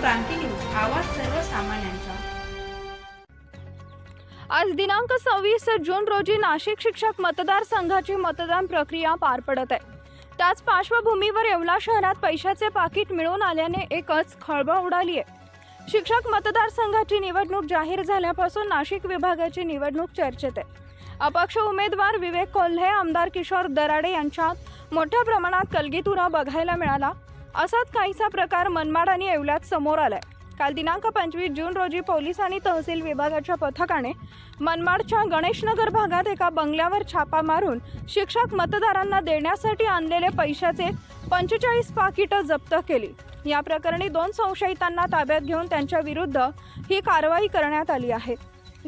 क्रांती news आवाज सर्वसामान्यांचा. आज दिनांक सव्वीस जून रोजी नाशिक शिक्षक मतदारसंघाची मतदान प्रक्रिया पार पडत आहे. त्याच पार्श्वभूमीवर येवला शहरात पैशाचे पाकिट मिळून आल्याने एकच खळबळ उडाली आहे. शिक्षक मतदारसंघाची निवडणूक जाहीर झाल्यापासून नाशिक विभागाची निवडणूक चर्चेत आहे. अपक्ष उमेदवार विवेक कोल्हे आमदार किशोर दराडे यांच्यात मोठ्या प्रमाणात कलगीतुरा बघायला मिळाला. असाच काहीसा प्रकार मनमाड आणि येवल्यात समोर आलाय. काल दिनांक पंचवीस जून रोजी पोलीस आणि तहसील विभागाच्या पथकाने मनमाडच्या गणेशनगर भागात एका बंगल्यावर छापा मारून शिक्षक मतदारांना देण्यासाठी आणलेले पैशाचे पंचेचाळीस पाकिटं जप्त केली. या प्रकरणी दोन संशयितांना ताब्यात घेऊन त्यांच्या विरुद्ध ही कारवाई करण्यात आली आहे.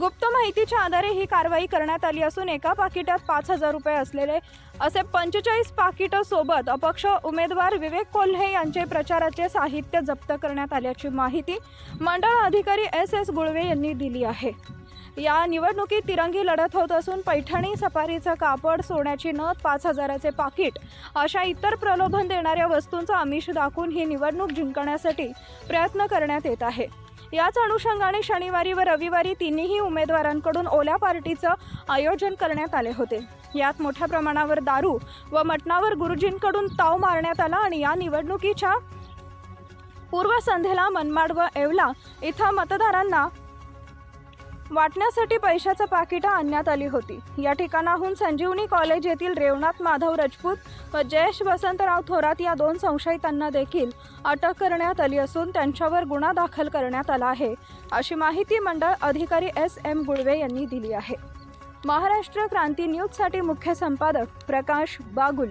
गुप्त माहितीच्या आधारे ही कारवाई करण्यात आली असून एका पाकिटात पाच हजार रुपये असलेले असे पंचेचाळीस पाकिटं सोबत अपक्ष उमेदवार विवेक कोल्हे यांचे प्रचाराचे साहित्य जप्त करण्यात आल्याची माहिती मंडळ अधिकारी एस एस गुळवे यांनी दिली आहे. या निवडणुकीत तिरंगी लढत होत असून पैठणी सफारीचं कापड सोन्याची नथ पाच हजाराचे पाकिट अशा इतर प्रलोभन देणाऱ्या वस्तूंचा आमिष दाखवून ही निवडणूक जिंकण्यासाठी प्रयत्न करण्यात येत आहे. याच अनुषंगाने शनिवारी व रविवारी तिन्ही उमेदवारांकडून ओल्या पार्टीचं आयोजन करण्यात आले होते. यात मोठ्या प्रमाणावर दारू व मटणावर गुरुजींकडून ताव मारण्यात आला आणि या निवडणुकीच्या पूर्वसंध्येला मनमाड व येवला इथं मतदारांना वाटण्यासाठी पैशाचं पाकिटं आणण्यात आली होती. या ठिकाणाहून संजीवनी कॉलेज येथील रेवनाथ माधव राजपूत व जयेश वसंतराव थोरात या दोन संशयितांना देखील अटक करण्यात आली असून त्यांच्यावर गुन्हा दाखल करण्यात आला आहे. अशी माहिती मंडळ अधिकारी एस एम गुळवे यांनी दिली आहे. महाराष्ट्र क्रांती न्यूजसाठी मुख्य संपादक प्रकाश बागुल.